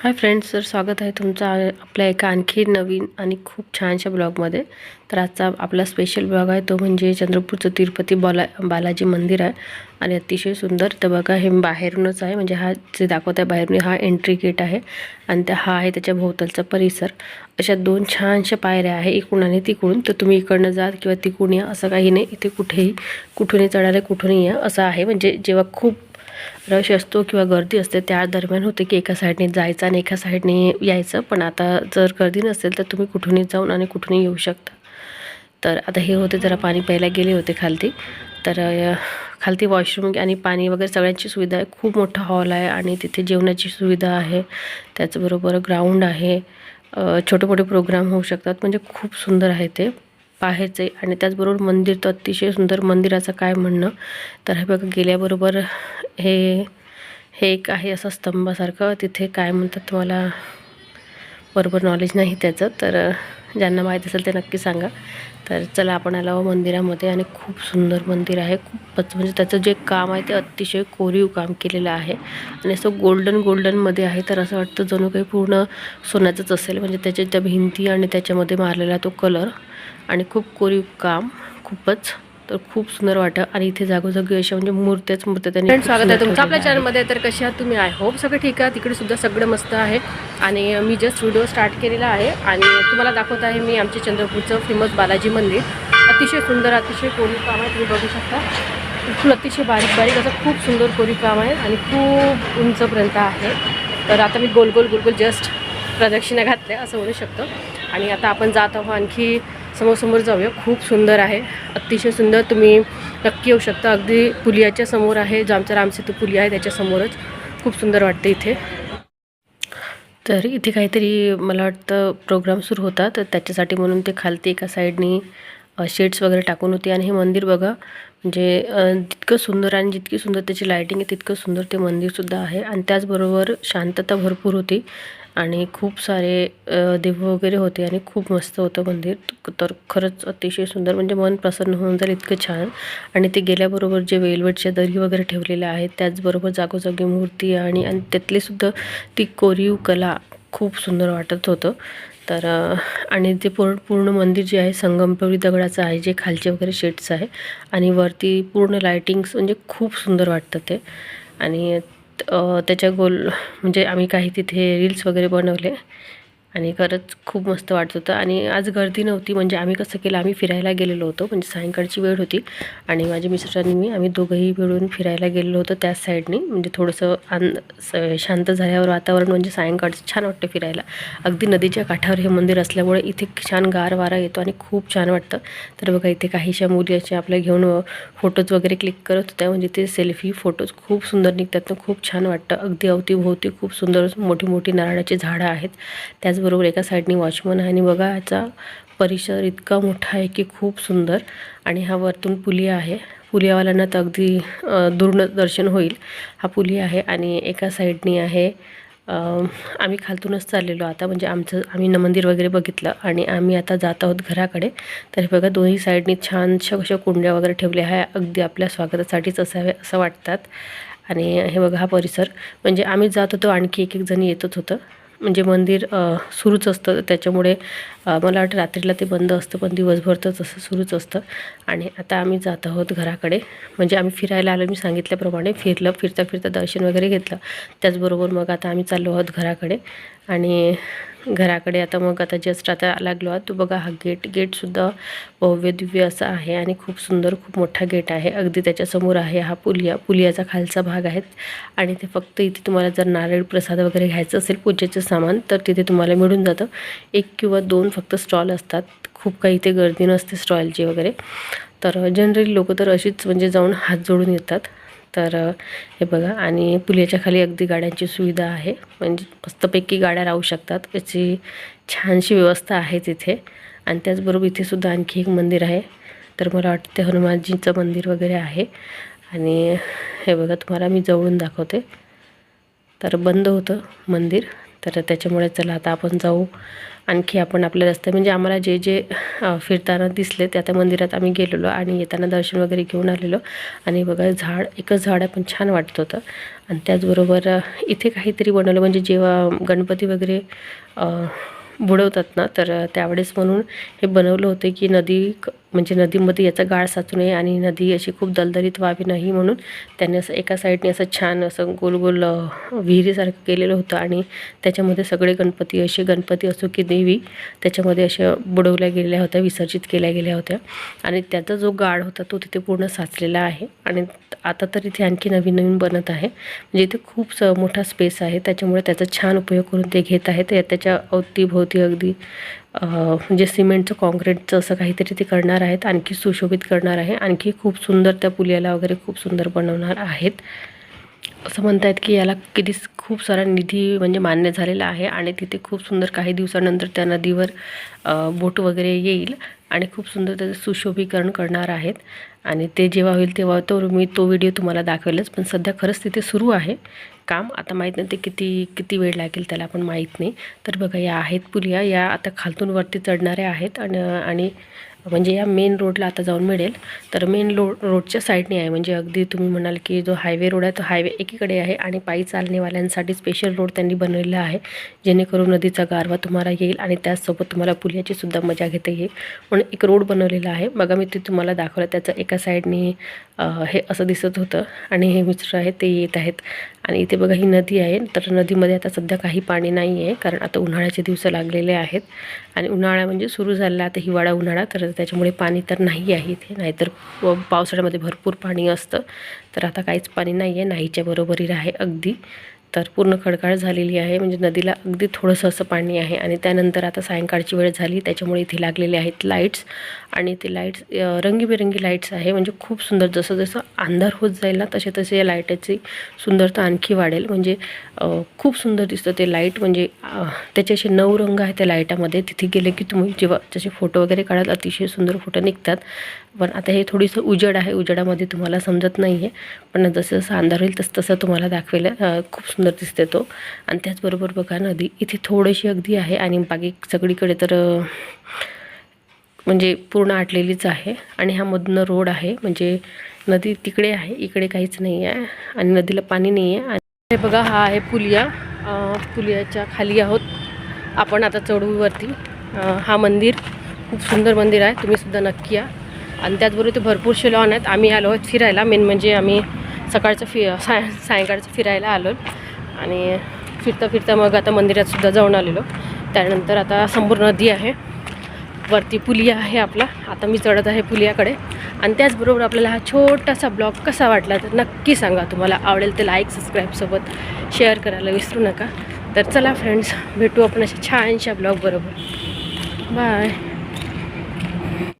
Hi friends तर स्वागत आहे तुमचं आपल्या एका आणखी नवीन आणि खूप छानशा ब्लॉगमध्ये. तर आजचा आपला स्पेशल ब्लॉग आहे तो म्हणजे चंद्रपूरचं तिरुपती बाला बालाजी मंदिर आहे. आणि अतिशय सुंदर तर बघा हे बाहेरूनच आहे. म्हणजे हा जे दाखवत आहे बाहेरून हा एंट्री गेट आहे. आणि त्या हा आहे त्याच्या भोवतालचा परिसर. अशा दोन छानशा पायऱ्या आहे इकडून आणि तिकडून. तर तुम्ही इकडनं जा किंवा तिकडून या असं काही नाही. इथे कुठेही कुठूनही चढायला कुठूनही या असं आहे. म्हणजे जेव्हा खूप रश असतो किंवा गर्दी असते त्या दरम्यान होते की एका साईडने जायचं आणि एका साईडने यायचं. पण आता जर गर्दी नसेल तर तुम्ही कुठूनही जाऊन आणि कुठूनही येऊ शकता. तर आता हे होते जरा पाणी प्यायला गेले होते खालती. तर खालती वॉशरूम आणि पाणी वगैरे सगळ्यांची सुविधा आहे. खूप मोठा हॉल आहे आणि तिथे जेवणाची सुविधा आहे. त्याचबरोबर ग्राउंड आहे. छोटे मोठे प्रोग्राम होऊ शकतात. म्हणजे खूप सुंदर आहे ते. बाहेरचे आणि त्याचबरोबर मंदिर तर अतिशय सुंदर मंदिराचं काय म्हणणं? तर हे बघा गेल्याबरोबर हे हे एक आहे असं स्तंभासारखं. तिथे काय म्हणतात तुम्हाला? बरोबर नॉलेज नाही त्याचं. तर ज्यांना माहीत असेल ते नक्की सांगा. तर चला आपण आलो आहोत मंदिरामध्ये आणि खूप सुंदर मंदिर आहे. खूपच म्हणजे त्याचं जे काम आहे ते अतिशय कोरीव काम केलेलं आहे. आणि असं गोल्डन गोल्डनमध्ये आहे. तर असं वाटतं जणू काही पूर्ण सोन्याचंच असेल. म्हणजे त्याच्या त्या भिंती आणि त्याच्यामध्ये मारलेला तो कलर आणि खूप कोरीव काम. खूपच तर खूप सुंदर वाटतं. आणि इथे जागोजागी अशा म्हणजे मूर्त्याच मूर्त्या त्यांनी खूप स्वागत आहे तुमचं आपल्या. चॅनलमध्ये तर कसे आहात तुम्ही? आय होप सगळं ठीक आहे तिकडे सुद्धा सगळं मस्त आहे. आणि मी जस्ट व्हिडिओ स्टार्ट केलेला आहे. आणि तुम्हाला दाखवत आहे मी आमच्या चंद्रपूरचं फेमस बालाजी मंदिर. अतिशय सुंदर अतिशय कोरीव काम आहे. तुम्ही बघू शकता. बिलकुल अतिशय बारीक बारीक असं खूप सुंदर कोरीव काम आहे आणि खूप उंचपर्यंत आहे. तर आता मी गोल गोल गोल गोल जस्ट प्रदक्षिणा घातल्या असं म्हणू शकतो. आणि आता आपण जात आहोत आणखी समोर जाऊया. खूप सुंदर आहे. अतिशय सुंदर तुम्ही नक्की येऊ शकता. अगदी पुलियाच्या समोर आहे. जो आमचा रामसेतू पुलिया आहे त्याच्यासमोरच खूप सुंदर वाटते इथे. तर इथे काहीतरी मला वाटतं प्रोग्राम सुरू होता. तर त्याच्यासाठी म्हणून ते खालती एका साईडनी शेड्स वगैरे टाकून होते. आणि हे मंदिर बघा. म्हणजे जितकं सुंदर आणि जितकी सुंदर त्याची लायटिंग आहे तितकं सुंदर ते मंदिरसुद्धा आहे. आणि त्याचबरोबर शांतता भरपूर होती. आणि खूप सारे देव वगैरे होते आणि खूप मस्त होतं मंदिर. तर खरंच अतिशय सुंदर म्हणजे मन प्रसन्न होऊन जाईल इतकं छान. आणि ते गेल्याबरोबर जे वेलवेटच्या दरी वगैरे ठेवलेल्या आहेत त्याचबरोबर जागोजागी मूर्ती आणि आणि त्यातली सुद्धा ती कोरीव कला खूप सुंदर वाटत होतं. तर आणि ते पूर्ण पूर्ण मंदिर जे आहे संगमपुरी दगडाचं आहे जे खालचे वगैरे शेड्स आहे. आणि वरती पूर्ण लायटिंग्स म्हणजे खूप सुंदर वाटतं ते. आणि त्याच्या गोल म्हणजे आम्ही काही तिथे रील्स वगैरे बनवले. आणि खरंच खूप मस्त वाटत होतं. आणि आज गर्दी नव्हती म्हणजे आम्ही कसं केलं आम्ही फिरायला गेलेलो होतो म्हणजे सायंकाळची वेळ होती. आणि माझ्या मिस्टरांनी मी आम्ही दोघंही मिळून फिरायला गेलेलो होतो त्याच साईडनी म्हणजे थोडंसं आन स- शांत झाल्यावर वातावरण म्हणजे सायंकाळचं छान वाटतं फिरायला. अगदी नदीच्या काठावर हे मंदिर असल्यामुळे इथे छान गार वारा येतो आणि खूप छान वाटतं. तर बघा इथे काहीशा मुली अशा आपल्या घेऊन फोटोज वगैरे क्लिक करत होत्या. म्हणजे ते सेल्फी फोटोज खूप सुंदर निघतात. ना खूप छान वाटतं. अगदी अवतीभोवती खूप सुंदर मोठी मोठी नारळाची झाडं आहेत. त्याच त्याचबरोबर एका साईडनी वॉचमन आहे. आणि बघा याचा परिसर इतका मोठा आहे की खूप सुंदर. आणि हा वरतून पुलिया आहे. पुलियावाल्यांना तर अगदी दूरदर्शन होईल. हा पुलिया आहे आणि एका साईडनी आहे आम्ही खालतूनच चाललेलो. आता म्हणजे आमचं आम्ही मंदिर वगैरे बघितलं आणि आम्ही आता जात आहोत घराकडे. तर हे बघा दोन्ही साईडनी छानशा अशा कुंड्या वगैरे ठेवल्या आहे अगदी आपल्या स्वागतासाठीच असावे असं वाटतात. आणि हे बघा हा परिसर. म्हणजे आम्ही जात होतो आणखी एक एक जणी येतच होतं. म्हणजे मंदिर सुरूच असतं. त्याच्यामुळे मला वाटतं रात्रीला ते बंद असतं पण दिवसभर तर तसं सुरूच असतं. आणि आता आम्ही जात आहोत घराकडे. म्हणजे आम्ही फिरायला आलो मी सांगितल्याप्रमाणे फिरलं. फिरता फिरता दर्शन वगैरे घेतलं. त्याचबरोबर मग आता आम्ही चाललो आहोत घराकडे. आणि घराकडे. आता मग आता जस्ट आता लागलो आहात. तो बघा हा गेट गेटसुद्धा भव्य दिव्य असा आहे आणि खूप सुंदर खूप मोठा गेट आहे. अगदी त्याच्यासमोर आहे हा पुलिया पुलियाचा खालचा भाग आहे. आणि ते फक्त इथे तुम्हाला जर नारळ प्रसाद वगैरे घ्यायचं असेल पूजेचं सामान तर तिथे तुम्हाला मिळून जातं. एक किंवा दोन फक्त स्टॉल असतात. खूप काही इथे गर्दी नसते स्टॉलची वगैरे. तर जनरली लोक तर अशीच म्हणजे जाऊन हात जोडून येतात. तर हे बघा. आणि पुलाच्या खाली अगदी गाड्यांची सुविधा आहे. म्हणजे मस्तपैकी गाड्या राहू शकतात. याची छानशी व्यवस्था आहे तिथे. आणि त्याचबरोबर इथे सुद्धा आणखी एक मंदिर आहे. तर मला वाटतं ते हनुमानजीचं मंदिर वगैरे आहे. आणि हे बघा तुम्हाला मी जवळून दाखवते. तर बंद होतं मंदिर. तर त्याच्यामुळे चला आता आपण जाऊ. आणखी आपण आपल्या रस्ते म्हणजे आम्हाला जे जे फिरताना दिसले त्या त्या मंदिरात आम्ही गेलेलो आणि येताना दर्शन वगैरे घेऊन आलेलो. आणि बघा झाड एकच झाड आहे पण छान वाटत होतं. आणि त्याचबरोबर इथे काहीतरी बनवलं म्हणजे जेव्हा गणपती वगैरे बुडवतात ना तर त्यावेळेस म्हणून हे बनवलं होतं की नदी क- म्हणजे नदीमध्ये याचा गाळ साचू नये आणि नदी अशी खूप दलदलीत व्हावी नाही म्हणून त्यांनी असं एका साईडने असं छान असं गोल गोल विहिरीसारखं केलेलं होतं आणि त्याच्यामध्ये सगळे गणपती असे गणपती असो की देवी त्याच्यामध्ये अशा बुडवल्या गेलेल्या होत्या विसर्जित केल्या गेल्या होत्या. आणि त्याचा जो गाळ होता तो तिथे पूर्ण साचलेला आहे आणि आता तर इथे आणखी नवीन नवीन बनत आहे. म्हणजे इथे खूप स मोठा स्पेस आहे त्याच्यामुळे त्याचा छान उपयोग करून ते घेत आहेत. या त्याच्या अवतीभोवती अगदी म्हणजे सिमेंटचं कॉन्क्रीटचं असं काहीतरी ते करणार आहेत आणखी सुशोभित करणार आहे आणखी खूप सुंदर त्या पुलियाला वगैरे खूप सुंदर बनवणार आहेत. असं म्हणतायत की याला किती खूप सारा निधी म्हणजे मान्य झालेला आहे आणि तिथे खूप सुंदर काही दिवसानंतर त्या नदीवर बोट वगैरे येईल. आणि खूप सुंदर त्याचं सुशोभीकरण करणार आहेत. आणि ते जेव्हा होईल तेव्हा तो मी तो व्हिडिओ तुम्हाला दाखवेलच. पण सध्या खरंच तिथे सुरू आहे काम. आता माहीत नाही ते किती किती वेळ लागेल त्याला पण माहीत नाही. तर बघा या आहेत पुलिया. या आता खालतून वरती चढणाऱ्या आहेत. आणि आणि म्हणजे या मेन रोडला आता जाऊन मिळेल. तर मेन रो रोडच्या साईडने आहे. म्हणजे अगदी तुम्ही म्हणाल की जो हायवे रोड आहे तो हायवे एकीकडे आहे आणि पायी चालणेवाल्यांसाठी स्पेशल रोड त्यांनी बनवलेला आहे. जेणेकरून नदीचा गारवा तुम्हाला येईल आणि त्याचसोबत तुम्हाला पुल्याचीसुद्धा मजा घेता येईल. म्हणून एक रोड बनवलेला आहे. बघा मी ते तुम्हाला दाखवलं. त्याचं एका साईडने हे असं दिसत होतं आणि हे मित्र आहे ते येत आहेत. आणि इथे बघा ही नदी आहे. तर नदीमध्ये आता सध्या काही पाणी नाही आहे कारण आता उन्हाळ्याचे दिवस लागलेले आहेत. आणि उन्हाळा म्हणजे सुरू झालेला आता हिवाळा उन्हाळा तर त्याच्यामुळे पाणी तर नाही आहे इथे. नाहीतर प- पावसाळ्यामध्ये भरपूर पाणी असतं. तर आता काहीच पाणी नाही आहे नाहीच्या बरोबरीला आहे अगदी. तर पूर्ण खडकाळ झालेली आहे म्हणजे नदीला अगदी थोडंसं असं पाणी आहे. आणि त्यानंतर आता सायंकाळची वेळ झाली त्याच्यामुळे इथे लागलेले आहेत लाईट्स. आणि ते लाईट्स रंगीबेरंगी लाईट्स आहे. म्हणजे खूप सुंदर. जसं जसं अंधार होत जाईल ना तसे तसे या लाईटाची सुंदरता आणखी वाढेल. म्हणजे खूप सुंदर दिसतं ते लाइट म्हणजे त्याचे असे नऊ रंग आहे त्या लाईटामध्ये तिथे गेले की तुम्ही जेव्हा त्याचे फोटो वगैरे काढाल अतिशय सुंदर फोटो निघतात. पण आता हे थोडीसं उजेड आहे. उजेडामध्ये तुम्हाला समजत नाही आहे पण जसं जसं अंधार होईल तसं तसं तुम्हाला दाखवेल. खूप सुंदर दिसते तो. आणि त्याचबरोबर बघा नदी. इथे थोडीशी अगदी आहे. आणि बाकी सगळीकडे तर म्हणजे पूर्ण आटलेलीच आहे आणि हा मधनं रोड आहे म्हणजे नदी तिकडे आहे इकडे काहीच नाही आहे आणि नदीला पाणी नाही आहे आणि हे बघा हा आहे पुलिया. पुलियाच्या खाली आहोत आपण आता चढूवरती हा मंदिर खूप सुंदर मंदिर आहे तुम्ही सुद्धा नक्की या. आणि त्याचबरोबर ते भरपूर लॉन आहेत. आम्ही आलो आहोत फिरायला. मेन म्हणजे आम्ही सकाळचं फि साय सायंकाळचं फिरायला आलो आणि फिरता फिरता मग आता मंदिरात सुद्धा जाऊन आलेलो त्यानंतर आता समोर नदी आहे. वरती पुलिया आहे आपला. आता मी चढत आहे पुलियाकडे. आणि त्याचबरोबर आपल्याला हा छोटासा ब्लॉग कसा वाटला तर नक्की सांगा तुम्हाला. आवडेल ते लाईक सबस्क्राईबसोबत शेअर करायला विसरू नका. तर चला फ्रेंड्स भेटू आपण अशा छानशा ब्लॉग बरोबर. बाय